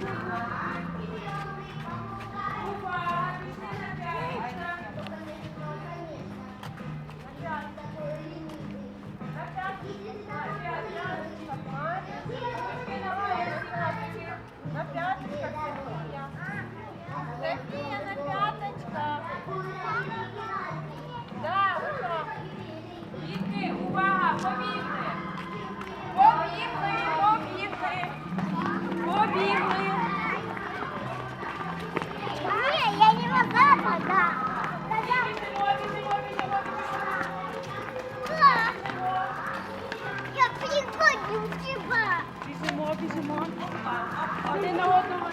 На пяточках. Да. Біжимо, біжимо. Один на одного.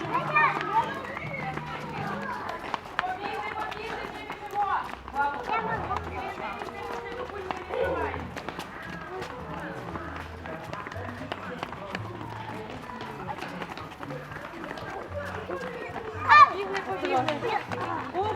Бігли, побігли.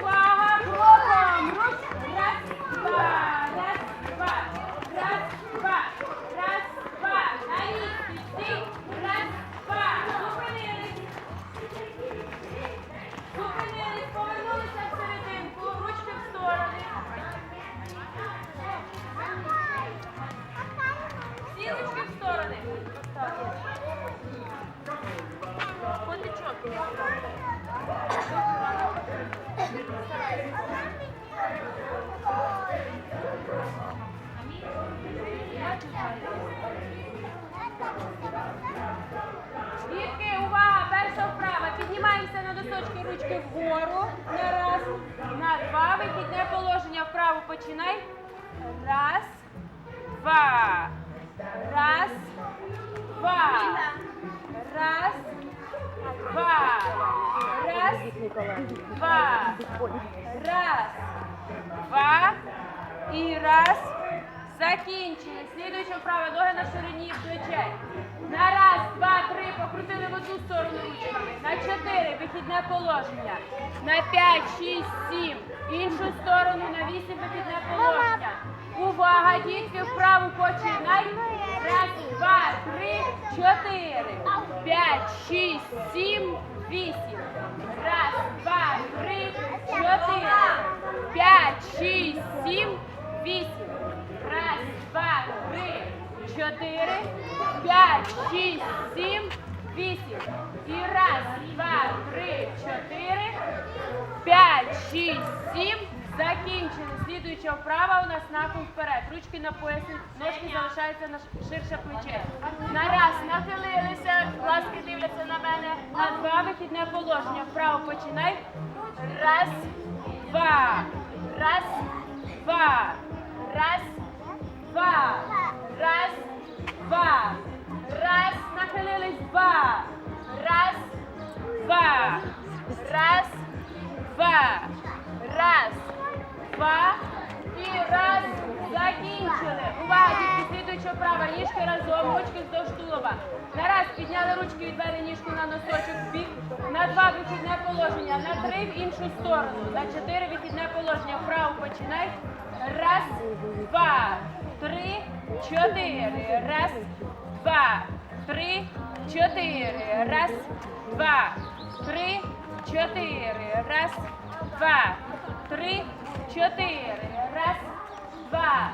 Дітки, увага, перша вправа. Піднімаємося на носочки ручки вгору. На раз, на два. Вихідне положення вправо починай. Раз, два. Раз, два. Раз. Два. Раз. Два. І раз. Закінчили. Слідуюча вправа. Ноги на ширині плечей. На раз, два, три. Покрутили в одну сторону ручками. На чотири. Вихідне положення. На п'ять, шість, сім. Іншу сторону. На вісім. Вихідне положення. Увага, дітки, вправо починай. Раз, два, три, чотири. П'ять, шість, сім, вісім. Раз, два, три, чотири. П'ять, шість, сім, вісім. Раз, два, три, чотири. П'ять, шість, сім, вісім. І раз, два, три, чотири. П'ять, шість, сім. Закінчили. Слідуюча вправа у нас нахил вперед. Ручки на поясі, ножки залишаються на ширше плече. На раз нахилилися, глазки дивляться на мене. На два вихідне положення. Вправо починай. Раз, два. Раз, два. Раз, два. Раз, два. Раз, нахилились, два. Раз, два. Раз, два. Раз, два. І раз. Закінчили. Увага, дітки, слідуюча вправа. Ніжки разом, ручки вздовж тулова. На раз підняли ручки, відвели ніжку на носочок в бік. На два вихідне положення. На три в іншу сторону. На чотири вихідне положення. Вправо починай. Раз, два, три, чотири. Раз, два, три, чотири. Раз, два, три, чотири. Раз, два, три, чотири. Раз, два.